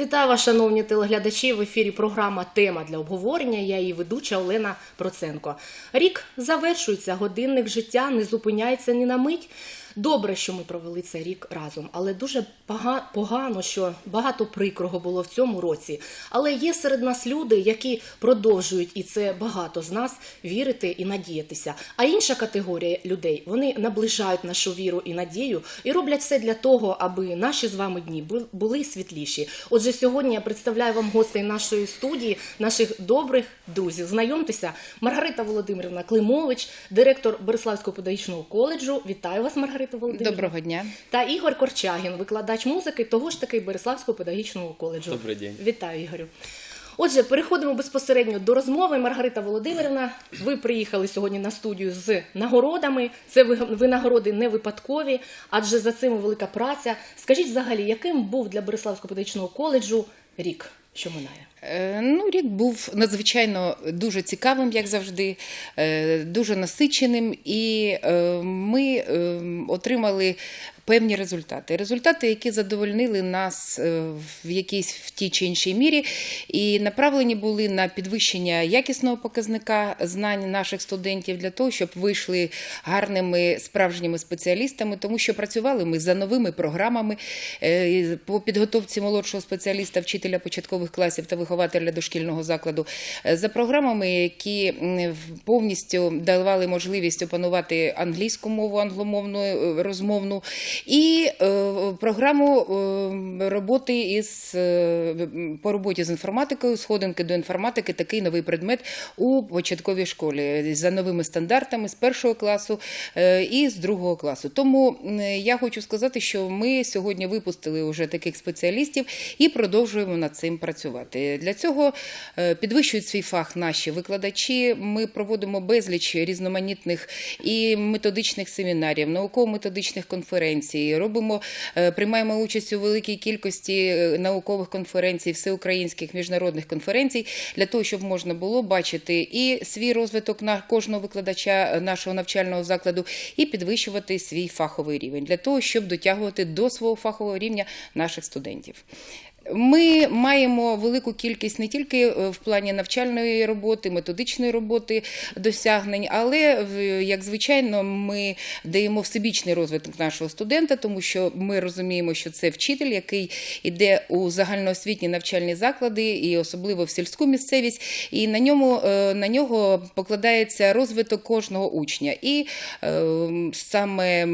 Вітаю вас, шановні телеглядачі. В ефірі програма Тема для обговорення. Я її ведуча Олена Проценко. Рік завершується, годинник життя не зупиняється ні на мить. Добре, що ми провели цей рік разом, але дуже погано, що багато прикрого було в цьому році. Але є серед нас люди, які продовжують, і це багато з нас вірити і надіятися. А інша категорія людей вони наближають нашу віру і надію і роблять все для того, аби наші з вами дні були світліші. Отже, сьогодні я представляю вам гостей нашої студії, наших добрих друзів. Знайомтеся, Маргарита Володимирівна Климович, директор Береславського педагогічного коледжу. Вітаю вас, Маргарита Володимирівна. Доброго дня. Та Ігор Корчагін, викладач музики того ж таки Береславського педагогічного коледжу. Добрий день. Вітаю, Ігорю. Отже, переходимо безпосередньо до розмови. Маргарита Володимирівна, ви приїхали сьогодні на студію з нагородами. Це ви, ви нагороди не випадкові, адже за цим велика праця. Скажіть взагалі, яким був для Береславського педагогічного коледжу рік, що минає? Е, Ну, рік був надзвичайно дуже цікавим, як завжди, е, дуже насиченим, і е, ми отримали певні результати. Результати, які задовольнили нас в якійсь в тій чи іншій мірі, і направлені були на підвищення якісного показника знань наших студентів для того, щоб вийшли гарними справжніми спеціалістами, тому що працювали ми за новими програмами. По підготовці молодшого спеціаліста, вчителя початкових класів та вихователя дошкільного закладу, е, за програмами, які повністю давали можливість опанувати англійську мову, англомовну е, розмовну, і е, програму роботи із по роботі з інформатикою, сходинки до інформатики, такий новий предмет у початковій школі за новими стандартами з першого класу і з другого класу. Тому я хочу сказати, що ми сьогодні випустили вже таких спеціалістів і продовжуємо над цим працювати. Для цього е, підвищують свій фах наші викладачі. Ми проводимо безліч різноманітних і методичних семінарів, науково-методичних конференцій. Робимо, е, приймаємо участь у великій кількості е, наукових конференцій, всеукраїнських міжнародних конференцій для того, щоб можна було бачити і свій розвиток на кожного викладача нашого навчального закладу, і підвищувати свій фаховий рівень для того, щоб дотягувати до свого фахового рівня наших студентів. Ми маємо велику кількість не тільки е, в плані навчальної роботи, методичної роботи досягнень, але як звичайно, ми даємо всебічний розвиток нашого студента, тому що ми розуміємо, що це вчитель, який йде у загальноосвітні навчальні заклади, і особливо в сільську місцевість, і на ньому е, на нього покладається розвиток кожного учня, і е, саме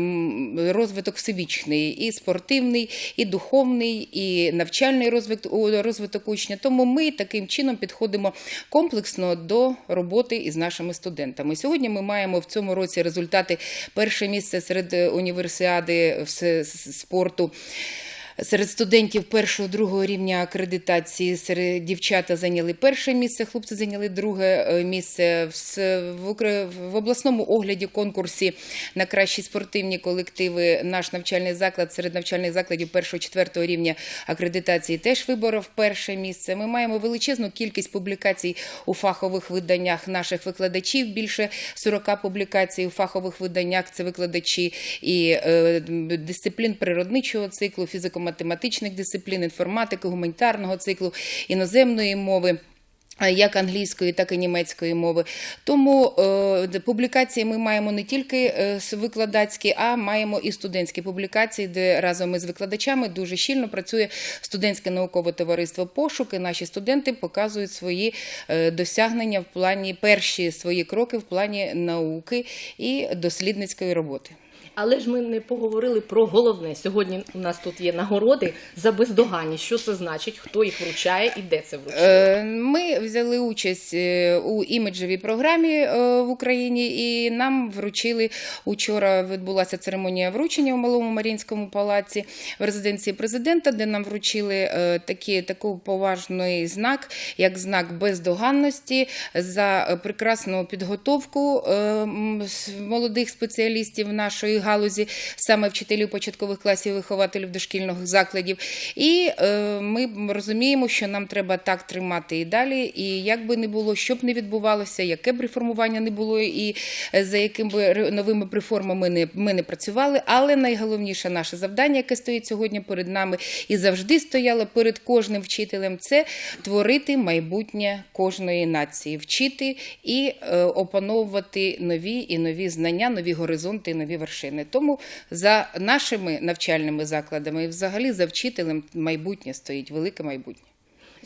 розвиток всебічний, і спортивний, і духовний, і навчальний розвиток, у- розвиток учня. Тому ми таким чином підходимо комплексно до роботи із нашими студентами. Сьогодні ми маємо в цьому році результати перше місце серед е, універсіади спорту. Серед студентів першого другого рівня акредитації серед дівчата зайняли перше місце, хлопці зайняли друге е, місце в, обласному огляді конкурсі на кращі спортивні колективи. Наш навчальний заклад серед навчальних закладів першого четвертого рівня акредитації теж виборов перше місце. Ми маємо величезну кількість публікацій у фахових виданнях наших викладачів. Більше 40 публікацій у фахових виданнях. Це викладачі і е, дисциплін природничого циклу, фізико-математичних дисциплін, інформатики, гуманітарного циклу, іноземної мови. Як англійської, так і німецької мови. Тому е, публікації ми маємо не тільки е, викладацькі, а маємо і студентські публікації, де разом із викладачами дуже щільно працює студентське наукове товариство пошуки. Наші студенти показують свої е, досягнення в плані перші свої кроки в плані науки і дослідницької роботи. Але ж ми не поговорили про головне. Сьогодні у нас тут є нагороди за бездоганність. Що це значить? Хто їх вручає і де це вручає? Е, Ми взяли участь е, у іміджевій програмі е, в Україні, і нам вручили учора. Відбулася церемонія вручення у малому Марінському палаці в резиденції президента, де нам вручили такі таку поважний знак, як знак бездоганності за прекрасну підготовку молодих спеціалістів нашої галузі, саме вчителів початкових класів, вихователів дошкільних закладів. І е, ми розуміємо, що нам треба так тримати і далі. І як би не було, що б не відбувалося, яке б реформування не було, і е, за якими би новими реформами не, ми не працювали. Але найголовніше наше завдання, яке стоїть сьогодні перед нами, і завжди стояло перед кожним вчителем, це творити майбутнє кожної нації, вчити і е, опановувати нові і нові знання, нові горизонти, нові вершини. Тому за нашими навчальними закладами і взагалі за вчителем майбутнє стоїть велике майбутнє.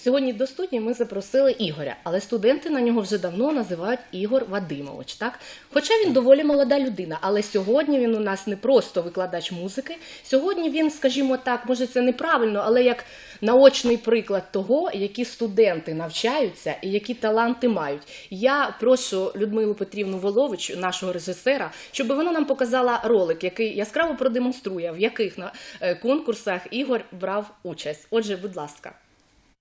Сьогодні до студії ми запросили Ігоря, але студенти на нього вже давно називають Ігор Вадимович. Так, хоча він доволі молода людина, але сьогодні він у нас не просто викладач музики. Сьогодні він, скажімо так, може це неправильно, але як наочний приклад того, які студенти навчаються і які таланти мають. Я прошу Людмилу Петрівну Волович, нашого режисера, щоб вона нам показала ролик, який яскраво продемонструє, в яких е, конкурсах Ігор брав участь. Отже, будь ласка.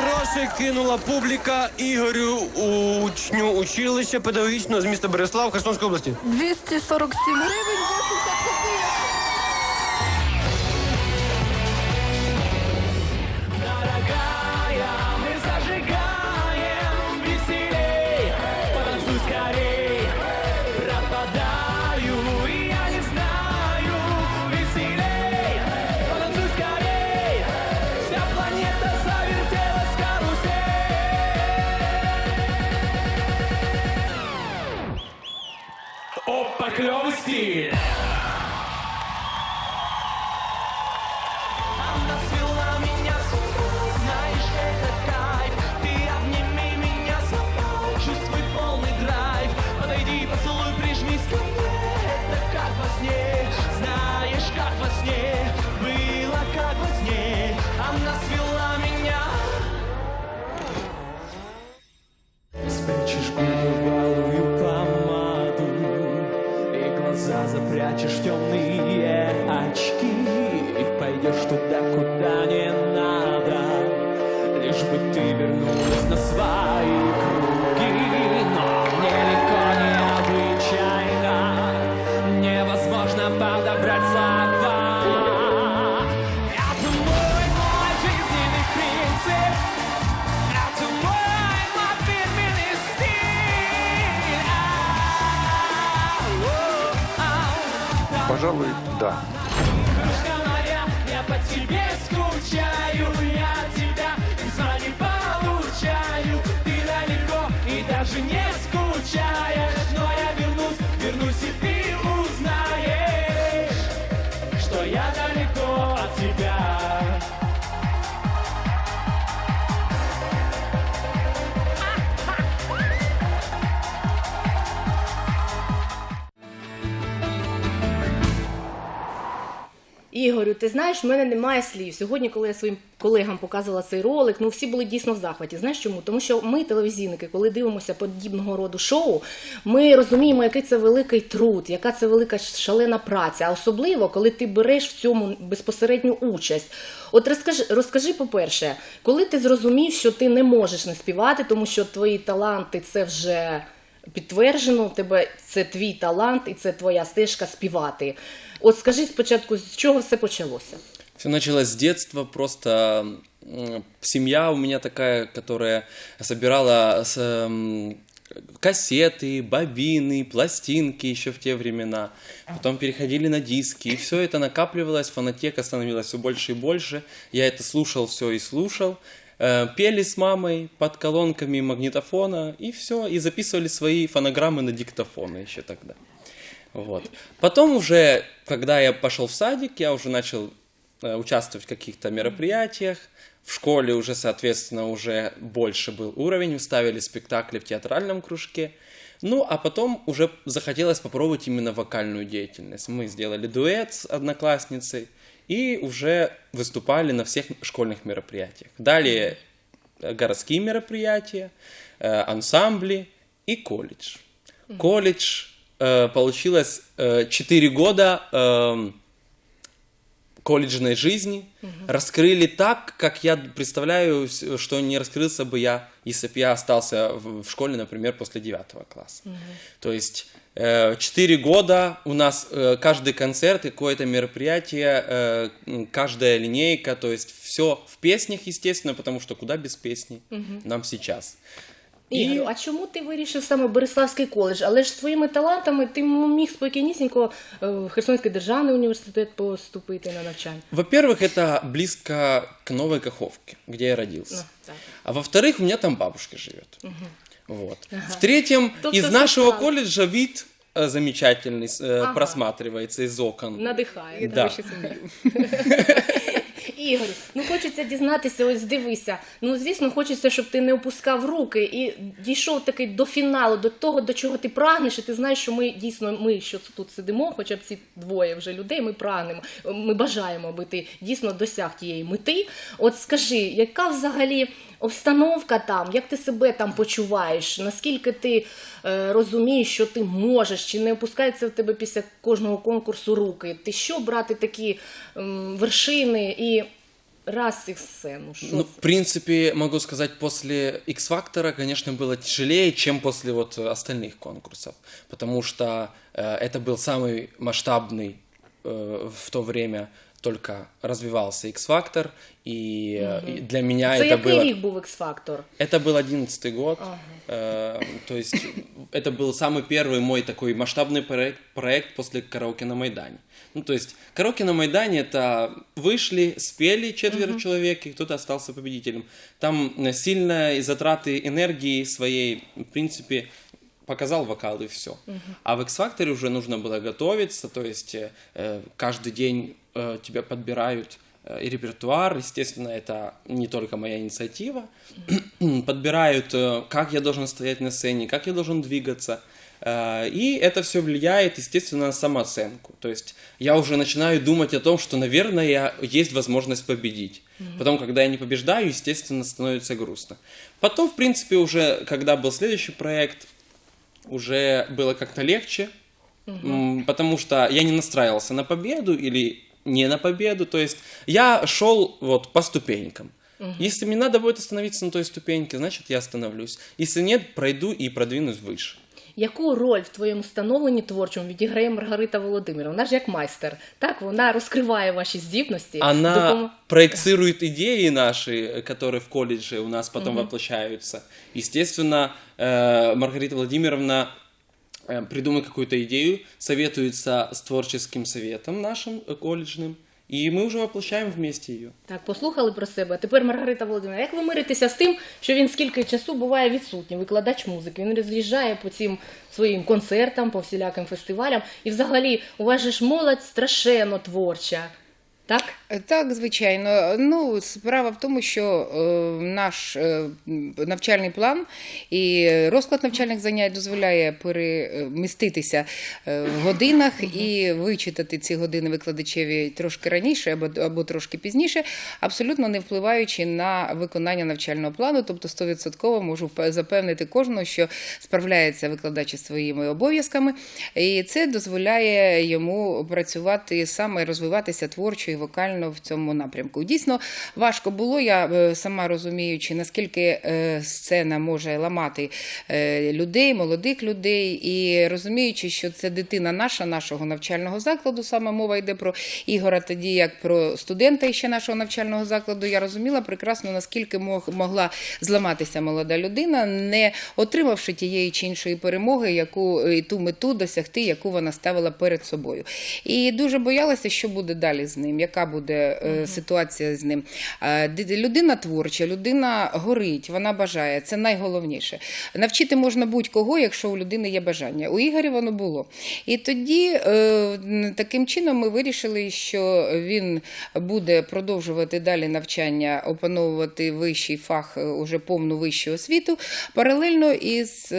Грошей кинула публіка Ігорю учню училища педагогічного з міста Береслав Херсонської області? 247 гривень 80 копійок. Пожалуй, да. Ігорю, ти знаєш, в мене немає слів. Сьогодні, коли я своїм колегам показувала цей ролик, ну всі були дійсно в захваті. Знаєш чому? Тому що ми, телевізійники, коли дивимося подібного роду шоу, ми розуміємо, який це великий труд, яка це велика шалена праця. Особливо, коли ти береш в цьому безпосередню участь. От розкажи, розкажи, по-перше, коли ти зрозумів, що ти не можеш не співати, тому що твої таланти це вже підтверджено, в тебе це твій талант і це твоя стежка співати. От скажи спочатку, з чого все почалося? Все началось с детства, просто м, семья у меня такая, которая собирала с, м, кассеты, бобины, пластинки еще в те времена. Потом переходили на диски, и все это накапливалось, фонотека становилась все больше и больше. Я это слушал все и слушал. Э, Пели с мамой под колонками магнитофона, и все, и записывали свои фонограммы на диктофоны еще тогда. Вот. Потом уже, когда я пошел в садик, я уже начал э, участвовать в каких-то мероприятиях. В школе уже, соответственно, уже больше был уровень. Ставили спектакли в театральном кружке. Ну, а потом уже захотелось попробовать именно вокальную деятельность. Мы сделали дуэт с одноклассницей и уже выступали на всех школьных мероприятиях. Далее э, городские мероприятия, э, ансамбли и колледж. Колледж э, получилось 4 года эм, колледжной жизни раскрыли так, как я представляю, что не раскрылся бы я, если бы я остался в, в школе, например, после девятого класса. То есть э, четыре года у нас э, каждый концерт, и какое-то мероприятие, э, каждая линейка, то есть все в песнях, естественно, потому что куда без песни нам сейчас. Ігорю, а чому ти вирішив саме Бориславський коледж? Але ж з твоїми талантами ти міг спокійнісінько е, в Херсонський державний університет поступити на навчання. Во-первых, это близко к Новой Каховке, где я родился. Ну, так. А во-вторых, у меня там бабушка живет. Вот. В-третьем, Тобто из все нашего справа. колледжа вид э, замечательный э, Ага. просматривается из окон. Надихає. Да. Ігор, ну хочеться дізнатися, ось дивися. Ну звісно, хочеться, щоб ти не опускав руки і дійшов таки до фіналу, до того, до чого ти прагнеш. І ти знаєш, що ми дійсно, ми що тут сидимо, хоча б ці двоє вже людей, ми прагнемо, ми бажаємо, аби ти дійсно досяг тієї мети. От скажи, яка взагалі обстановка там, як ти себе там почуваєш? Наскільки ти е, розумієш, що ти можеш, чи не опускаються в тебе після кожного конкурсу руки? Ти що брати такі ем, вершини і раз і все? Ну що Ну, це? в принципе, могу сказать, после X-фактора, конечно, было тяжелее, чем после вот остальных конкурсов, потому что э, это был самый масштабный э, в то время только развивался X-фактор, и, э, и для меня Це это який было... рік був X-фактор? Это был одиннадцатый год, э, то есть это был самый первый мой такой масштабный проект, проект после караоке на Майдане. Ну, то есть караоке на Майдане это вышли, спели четверо человек, и кто-то остался победителем. Там э, сильные затраты энергии своей, в принципе, показал вокал и все. А в X-Factor уже нужно было готовиться, то есть э, каждый день э, тебя подбирают э, и репертуар, естественно, это не только моя инициатива, подбирают, э, как я должен стоять на сцене, как я должен двигаться, Э, и это все влияет, естественно, на самооценку. То есть я уже начинаю думать о том, что, наверное, есть возможность победить. Потом, когда я не побеждаю, естественно, становится грустно. Потом, в принципе, уже, когда был следующий проект, уже было как-то легче, потому что я не настраивался на победу или не на победу, то есть я шел вот по ступенькам. Если мне надо будет остановиться на той ступеньке, значит я остановлюсь. Если нет, пройду и продвинусь выше. Яку роль в твоєму становленні творчому відіграє Маргарита Володимирівна? Вона ж як майстер, так вона розкриває ваші здібності. Она допом- проецирует идеи наши, которые в колледже у нас потом воплощаются. Естественно, э, Маргарита Владимировна э, придумает какую-то идею, советуется с творческим советом нашим э, колледжным, и мы уже воплощаем вместе ее. Так, послухали про себе. А тепер Маргарита Володимирівна, як ви миритеся з тим, що він скільки часу буває відсутній, викладач музики? Він роз'їжджає по цим своїм концертам, по всіляким фестивалям. І взагалі, у вас же ж молодь страшенно творча. Так? Так, звичайно. Ну, справа в тому, що е, наш е, навчальний план і розклад навчальних занять дозволяє переміститися в годинах і вичитати ці години викладачеві трошки раніше або, або трошки пізніше, абсолютно не впливаючи на виконання навчального плану. Тобто 100% можу запевнити кожного, що справляється викладач із своїми обов'язками, і це дозволяє йому працювати саме розвиватися творчо вокально в цьому напрямку. Дійсно важко було. Я е, сама розуміючи, наскільки е, сцена може ламати е, людей, молодих людей, і розуміючи, що це дитина наша, нашого навчального закладу. Саме мова йде про Ігора, тоді як про студента ще нашого навчального закладу. Я розуміла прекрасно, наскільки могла зламатися молода людина, не отримавши тієї чи іншої перемоги, яку і ту мету досягти, яку вона ставила перед собою. І дуже боялася, що буде далі з ним. Яка буде е, ситуація з ним. Е, Людина творча, людина горить, вона бажає. Це найголовніше. Навчити можна будь-кого, якщо у людини є бажання. У Ігоря воно було. І тоді е, таким чином ми вирішили, що він буде продовжувати далі навчання, опановувати вищий фах, уже повну вищу освіту. Паралельно із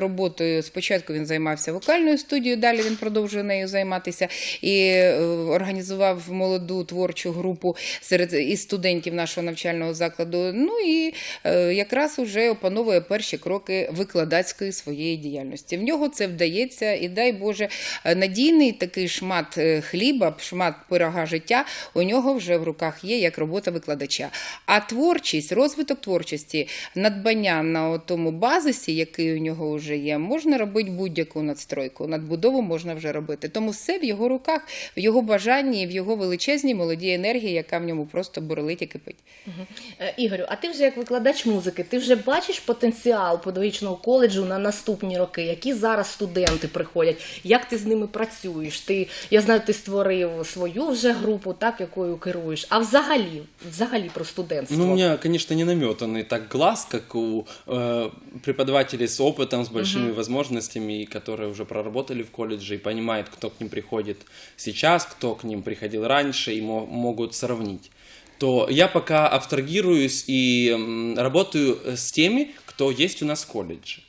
роботою спочатку він займався вокальною студією, далі він продовжує нею займатися і організував молоду творчу групу серед із студентів нашого навчального закладу. Ну і е, якраз уже опановує перші кроки викладацької своєї діяльності. В нього це вдається, і дай Боже, надійний такий шмат е, хліба, шмат пирога життя у нього вже в руках є як робота викладача. А творчість, розвиток творчості, надбання на тому базисі, який у нього вже є, можна робити будь-яку надстройку. Надбудову можна вже робити. Тому все в його руках, в його бажанні в його величезній молодій енергії, яка в ньому просто бурлить і кипить. Е, Ігорю, а ти вже як викладач музики, ти вже бачиш потенціал педагогічного коледжу на наступні роки? Які зараз студенти приходять? Як ти з ними працюєш? Ти я знаю, ти створив свою вже групу, так якою керуєш. А взагалі, взагалі про студентство. Ну, у меня, конечно, не наметанный так глаз, как у э, преподавателей с опытом, с большими возможностями, которые уже проработали в колледже и понимают, кто к ним приходит сейчас, кто к ним приходил Раньше, и мо- могут сравнить. То я пока абстрагируюсь и работаю с теми, кто есть у нас в колледже.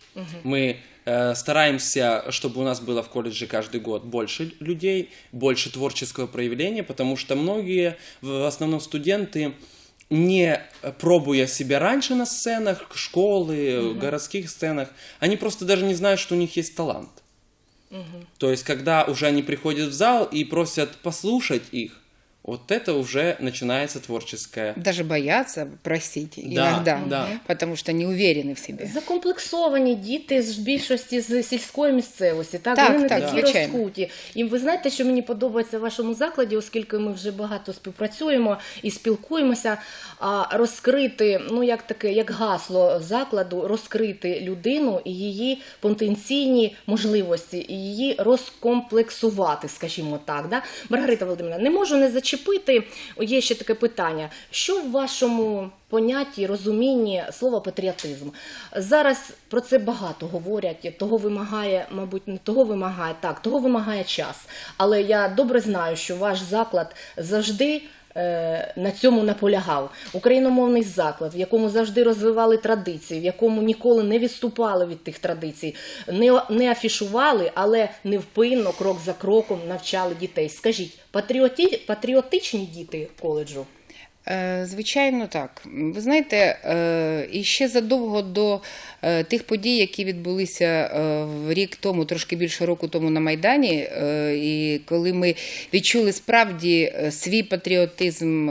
Мы э, стараемся, чтобы у нас было в колледже каждый год больше людей, больше творческого проявления, потому что многие, в основном студенты, не пробуя себя раньше на сценах, школы, городских сценах, они просто даже не знают, что у них есть талант. То есть, когда уже они приходят в зал и просят послушать их, вот это уже начинается творческое. Даже боятся просить Да, иногда, да. потому что не уверены в себе. Закомплексовані діти з більшості з сільської місцевості, так, Так, вони не так, такі звичайно. розкуті. І ви знаєте, що мені подобається в вашому закладі, оскільки ми вже багато співпрацюємо і спілкуємося. А розкрити, ну як таке, як гасло закладу, розкрити людину і її потенційні можливості, і її розкомплексувати, скажімо так. Да? Маргарита Володимирівна, не можу не зачепити. Є ще таке питання. Що в вашому понятті, розумінні слова патріотизм. Зараз про це багато говорять. Того вимагає, мабуть, не того вимагає так, того вимагає час. Але я добре знаю, що ваш заклад завжди. Е, На цьому наполягав україномовний заклад, в якому завжди розвивали традиції, в якому ніколи не відступали від тих традицій, не, не афішували, але невпинно, крок за кроком навчали дітей. Скажіть, патріоті, патріотичні діти коледжу? Е, Звичайно, так. Ви знаєте, е, і ще задовго до е, тих подій, які відбулися рік тому, трошки більше року тому на Майдані, і коли ми відчули справді свій патріотизм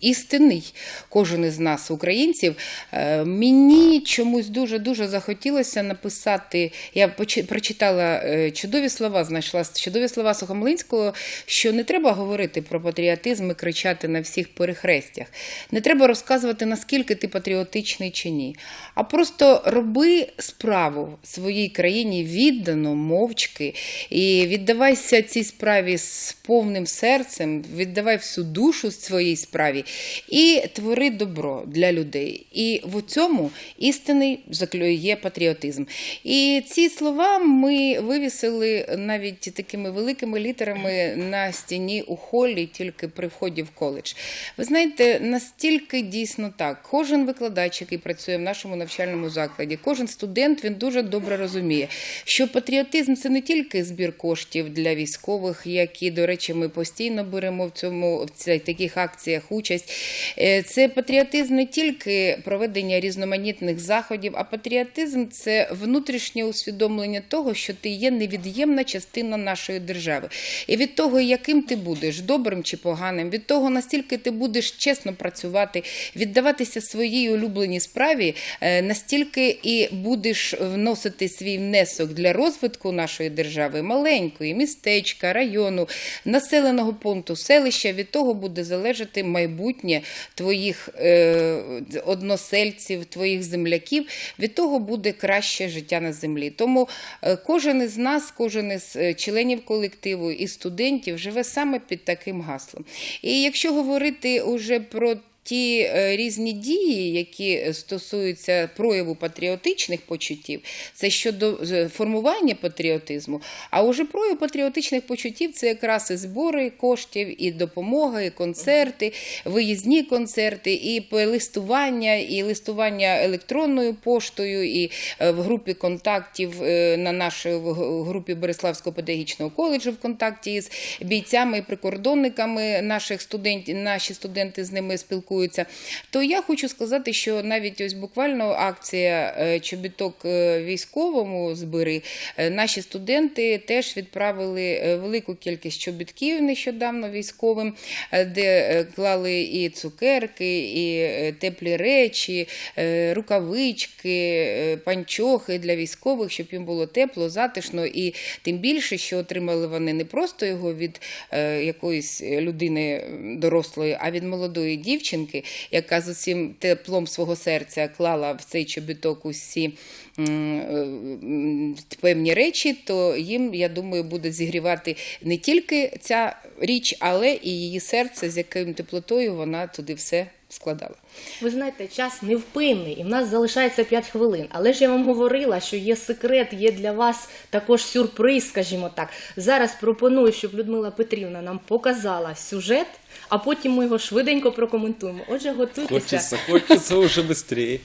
істинний, кожен із нас, українців, е, мені чомусь дуже-дуже захотілося написати. Я прочитала е, чудові слова, знайшла чудові слова Сухомлинського, що не треба говорити про патріотизм і кричати на всіх перехрестях. Не треба розказувати, наскільки ти патріотичний чи ні. А просто роби справу своїй країні віддано, мовчки, і віддавайся цій справі з повним серцем, віддавай всю душу своїй справі і твори добро для людей. І в цьому істинний заклю- є патріотизм. І ці слова ми вивісили навіть такими великими літерами на стіні у холі, тільки при вході в коледж. Ви знаєте, настільки дійсно так. Кожен викладач, який працює в нашому навчальному закладі, кожен студент він дуже добре розуміє, що патріотизм це не тільки збір коштів для військових, які, до речі, ми постійно беремо в цьому в таких акціях участь. Е, Це патріотизм не тільки проведення різноманітних заходів, а патріотизм це внутрішнє усвідомлення того, що ти є невід'ємна частина нашої держави. І від того, яким ти будеш, добрим чи поганим, від того, настільки ти будеш чесно працювати, віддаватися своїй улюбленій справі, е, настільки і будеш вносити свій внесок для розвитку нашої держави, маленької, містечка, району, населеного пункту, селища. Від того буде залежати майбутнє твоїх е, односельців, твоїх земляків. Від того буде краще життя на землі. Тому е, кожен із нас, кожен із е, членів колективу і студентів живе саме під таким гаслом. І якщо говорити уже про Ті е, різні дії, які стосуються прояву патріотичних почуттів, це щодо е, формування патріотизму. А уже прояв патріотичних почуттів це якраз і збори коштів, і допомога, і концерти, виїзні концерти, і листування, і листування електронною поштою, і е, в групі контактів на нашій групі Береславського педагогічного коледжу в контакті з бійцями і прикордонниками наших студентів, наші студенти з ними спілкуються. То я хочу сказати, що навіть ось буквально акція е, чобіток е, військовому збери. е, Наші студенти теж відправили велику кількість чобітків нещодавно військовим, де клали і цукерки, і теплі речі, рукавички, панчохи для військових, щоб їм було тепло, затишно. І тим більше, що отримали вони не просто його від якоїсь людини дорослої, а від молодої дівчинки, яка з усім теплом свого серця клала в цей чобіток усі е, певні речі, то їм, я думаю, буде зігрівати не тільки ця річ, але і її серце, з яким теплотою вона туди все складала. Ви знаєте, час невпинний, і в нас залишається 5 хвилин. Але ж я вам говорила, що є секрет, є для вас також сюрприз, скажімо так. Зараз пропоную, щоб Людмила Петрівна нам показала сюжет, а потім ми його швиденько прокоментуємо. Отже, готуйтеся. Хочеться, хочеться уже быстрее.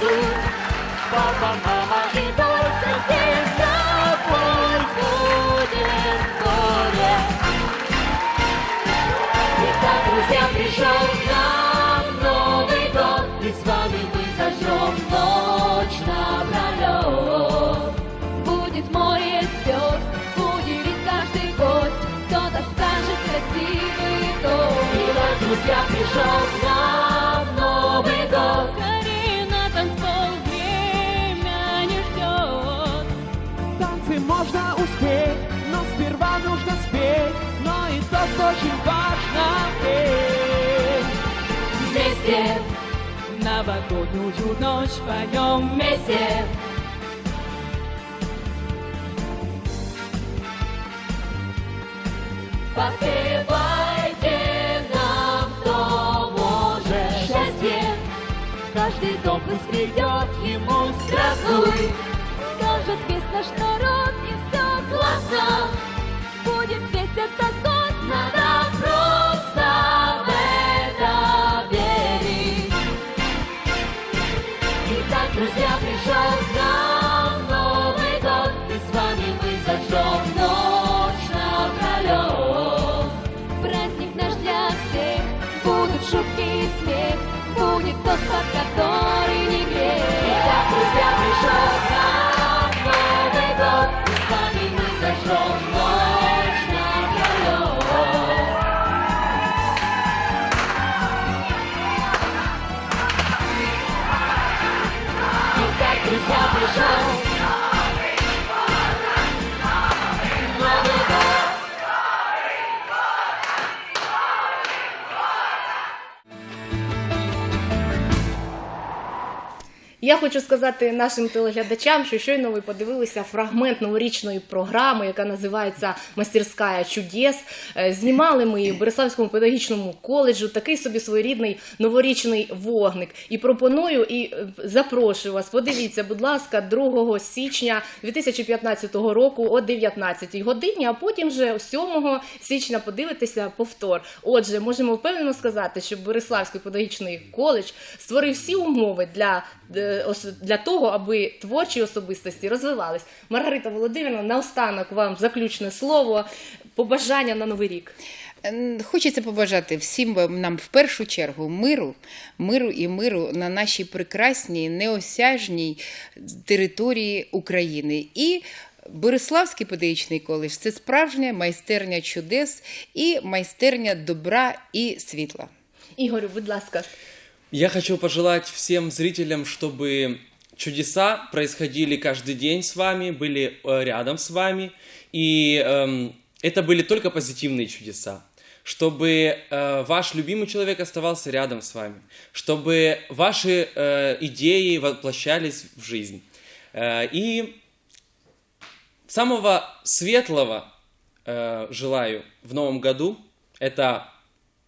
Будут папа, мама и дочь, совсем тобой будет вскоре. Итак, друзья, пришел нам Новый год, и с вами мы зажжем ночь напролет. Будет море звезд, удивит каждый гость, кто-то скажет красивый тост. Итак, друзья, пришел Новогоднюю ночь поем вместе Подпевайте нам, кто может счастье Каждый дом пусть придет ему здравствуй Скажет весь наш народ и все классно. Будет весь этот funny. Я хочу сказати нашим телеглядачам, що щойно ви подивилися фрагмент новорічної програми, яка називається Мастерська чудес. Е, Знімали ми її в Береславському педагогічному коледжу такий собі своєрідний новорічний вогник. І пропоную і е, запрошую вас. Подивіться, будь ласка, 2 січня 2015 року о 19 годині, а потім вже 7 січня подивитися повтор. Отже, можемо впевнено сказати, що Береславський педагогічний коледж створив всі умови для, е, для того, аби творчі особистості розвивались. Маргарита Володимирівна, наостанок вам заключне слово, побажання на новий рік. Ем, Хочеться побажати всім нам в першу чергу миру, миру і миру на нашій прекрасній, неосяжній території України. І Бориславський педагогічний коледж це справжня майстерня чудес і майстерня добра і світла. Ігорю, будь ласка. Я хочу пожелать всем зрителям, чтобы чудеса происходили каждый день с вами, были э, рядом с вами, и эм, это были только позитивные чудеса. Чтобы э, ваш любимый человек оставался рядом с вами, чтобы ваши э, идеи воплощались в жизнь. Э, и самого светлого э, желаю в новом году это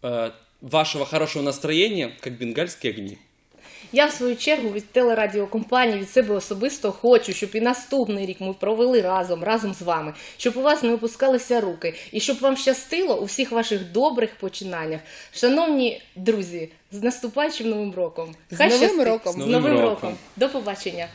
э, вашего хорошего настроения, как бенгальские огни. Я в свою чергу від телерадіокомпанії від себе особисто хочу, щоб і наступний рік ми провели разом, разом з вами, щоб у вас не опускалися руки, і щоб вам щастило у всіх ваших добрих починаннях. Шановні друзі, з наступаючим новим роком! З Новим щастить. роком! З З Новим новим роком. роком! До побачення!